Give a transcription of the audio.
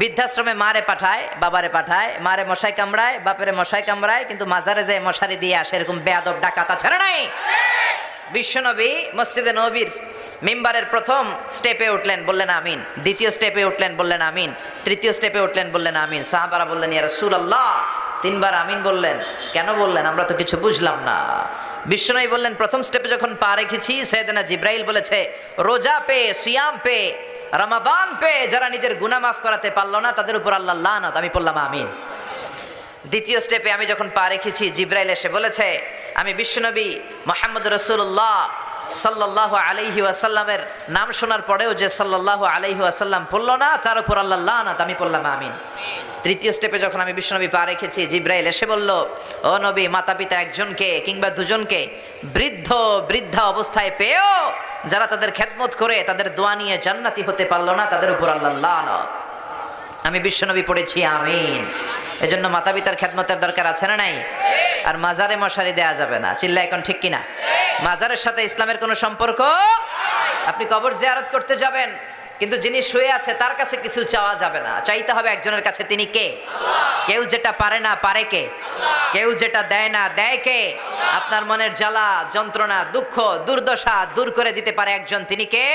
বৃদ্ধাশ্রমে মারে পাঠায়, বাবারে পাঠায়, মারে মশাই কামড়ায়, বাপেরে মশাই কামড়ায়, কিন্তু মাজারে যে মশারি দিয়ে আসে, এরকম বেয়াদব ডাকাতা ছেড়ে নাই? বিশ্বনবী মসজিদে নবীর মেম্বারের প্রথম স্টেপে উঠলেন, বললেন আমিন। দ্বিতীয় স্টেপে উঠলেন, বললেন আমিন। তৃতীয় স্টেপে উঠলেন, বললেন আমিন। সাহাবারা বললেন, ইয়া রাসূল আল্লাহ তিনবার আমিন বললেন। কেন বললেন? আমরা তো কিছু বুঝলাম না। বিশ্বনবী বললেন, প্রথম স্টেপে যখন পা রেখেছি, সৈয়দনা জিব্রাইল বলেছে, রোজা পে, সিয়াম পে। রমাদান পেয়ে যারা নিজের গুনা মাফ করাতে পারল না, তাদের উপর আল্লাহ লানত। আমি পড়লাম আমিন। দ্বিতীয় স্টেপে আমি যখন পা রেখেছি, জিব্রাইল এসে বলেছে, আমি বিশ্বনবী মোহাম্মদ রসুল্লাহ সাল্লাহ আলাইহি আসাল্লামের নাম শোনার পরেও যে সাল্লাহ আলাইহি আসাল্লাম পড়ল না, তার উপর আল্লাহ লানত, আমি পড়লাম, আমিন। তৃতীয় স্টেপে যখন আমি বিশ্বনবী পা রেখেছি, জিব্রাইল এসে বলল, ও নবী মাতা পিতা একজনকে কিংবা দুজনকে বৃদ্ধ, বৃদ্ধা অবস্থায় পেয়েও যারা তাদের খেদমত করে, তাদের দোয়া নিয়ে জান্নাতি হতে পারল না, তাদের উপর আল্লাহ আমি বিশ্বনবী পড়েছি, আমিন। এজন্য মাতা পিতার খেদমতের দরকার আছে না নাই? আর মাজারে মশারি দেয়া যাবে না। চিল্লা এখন ঠিক কিনা? মাজারের সাথে ইসলামের কোনো সম্পর্ক? আপনি কবর জিয়ারত করতে যাবেন, কিন্তু যিনি শুয়ে আছে তার কাছে কিছু চাওয়া যাবে না। চাইতে হবে একজনের কাছে, তিনি কে? কেউ যেটা পারে না, পারে কে? কেউ যেটা দেয় না, দেয় কে? আপনার মনের জ্বালা, যন্ত্রণা, দুঃখ, দুর্দশা দূর করে দিতে পারে একজন, তিনি কে?